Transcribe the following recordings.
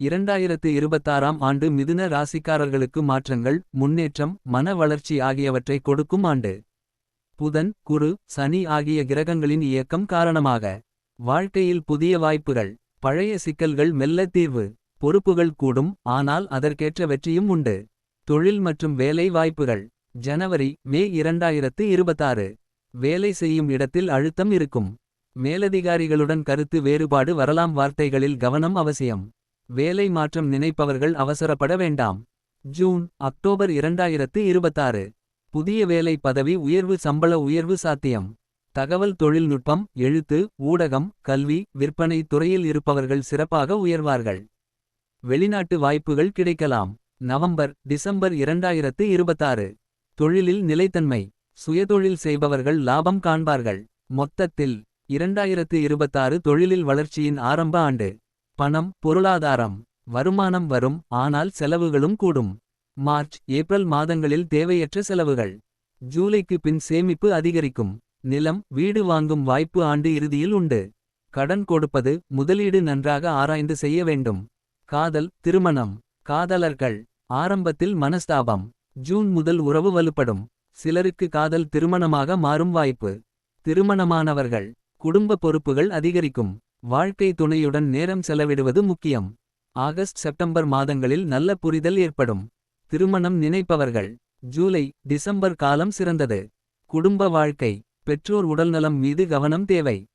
இரண்டாயிரத்து இருபத்தாறாம் ஆண்டு மிதுன ராசிக்காரர்களுக்கு மாற்றங்கள் முன்னேற்றம் மன வளர்ச்சி ஆகியவற்றை கொடுக்கும் ஆண்டு. புதன் குரு சனி ஆகிய கிரகங்களின் இயக்கம் காரணமாக. வாழ்க்கையில் புதிய வாய்ப்புகள் பழைய சிக்கல்கள் மெல்ல தீர்வு பொறுப்புகள் கூடும் ஆனால் அதற்கேற்ற வெற்றியும் உண்டு. தொழில் மற்றும் வேலை வாய்ப்புகள் ஜனவரி மே இரண்டாயிரத்து இருபத்தாறு வேலை செய்யும் இடத்தில் அழுத்தம் இருக்கும். மேலதிகாரிகளுடன் கருத்து வேறுபாடு வரலாம் வார்த்தைகளில் கவனம் அவசியம். வேலை மாற்றம் நினைப்பவர்கள் அவசரப்பட வேண்டாம். ஜூன் அக்டோபர் இரண்டாயிரத்து இருபத்தாறு. புதிய வேலை பதவி உயர்வு சம்பள உயர்வு சாத்தியம். தகவல் தொழில்நுட்பம் எழுத்து ஊடகம் கல்வி விற்பனை துறையில் இருப்பவர்கள் சிறப்பாக உயர்வார்கள். வெளிநாட்டு வாய்ப்புகள் கிடைக்கலாம். நவம்பர் டிசம்பர் இரண்டாயிரத்து இருபத்தாறு. தொழிலில் நிலைத்தன்மை. சுயதொழில் செய்பவர்கள் லாபம் காண்பார்கள். மொத்தத்தில் இரண்டாயிரத்து இருபத்தாறு தொழிலில் வளர்ச்சியின் ஆரம்ப ஆண்டு. பணம் பொருளாதாரம் வருமானம் வரும் ஆனால் செலவுகளும் கூடும். மார்ச் ஏப்ரல் மாதங்களில் தேவையற்ற செலவுகள். ஜூலைக்கு பின் சேமிப்பு அதிகரிக்கும். நிலம் வீடு வாங்கும் வாய்ப்பு ஆண்டு இறுதியில் உண்டு. கடன் கொடுப்பது முதலீடு நன்றாக ஆராய்ந்து செய்ய வேண்டும். காதல் திருமணம் காதலர்கள் ஆரம்பத்தில் மனஸ்தாபம். ஜூன் முதல் உறவு வலுப்படும். சிலருக்கு காதல் திருமணமாக மாறும் வாய்ப்பு. திருமணமானவர்கள் குடும்ப பொறுப்புகள் அதிகரிக்கும். வாழ்க்கை துணையுடன் நேரம் செலவிடுவது முக்கியம். ஆகஸ்ட் செப்டம்பர் மாதங்களில் நல்ல புரிதல் ஏற்படும். திருமணம் நினைப்பவர்கள். ஜூலை டிசம்பர் காலம் சிறந்தது. குடும்ப வாழ்க்கை. பெற்றோர் உடல்நலம் மீது கவனம் தேவை.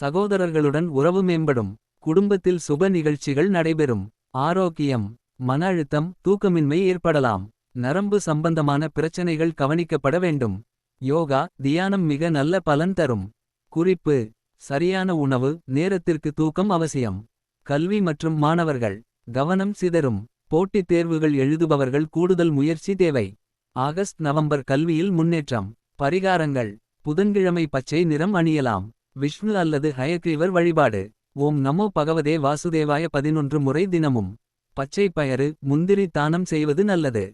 சகோதரர்களுடன் உறவு மேம்படும். குடும்பத்தில் சுப நிகழ்ச்சிகள் நடைபெறும். ஆரோக்கியம். மன அழுத்தம் தூக்கமின்மை ஏற்படலாம். நரம்பு சம்பந்தமான பிரச்சனைகள் கவனிக்கப்பட வேண்டும். யோகா தியானம் மிக நல்ல பலன் தரும். குறிப்பு சரியான உணவு நேரத்திற்கு தூக்கம் அவசியம். கல்வி மற்றும் மாணவர்கள் கவனம் சிதறும். போட்டித் தேர்வுகள் எழுதுபவர்கள் கூடுதல் முயற்சி தேவை. ஆகஸ்ட் நவம்பர் கல்வியில் முன்னேற்றம். பரிகாரங்கள் புதன்கிழமை பச்சை நிறம் அணியலாம். விஷ்ணு அல்லது ஹயக்ரீவர் வழிபாடு. ஓம் நமோ பகவதே வாசுதேவாய பதினொன்று முறை தினமும். பச்சை பயறு முந்திரி தானம் செய்வது நல்லது.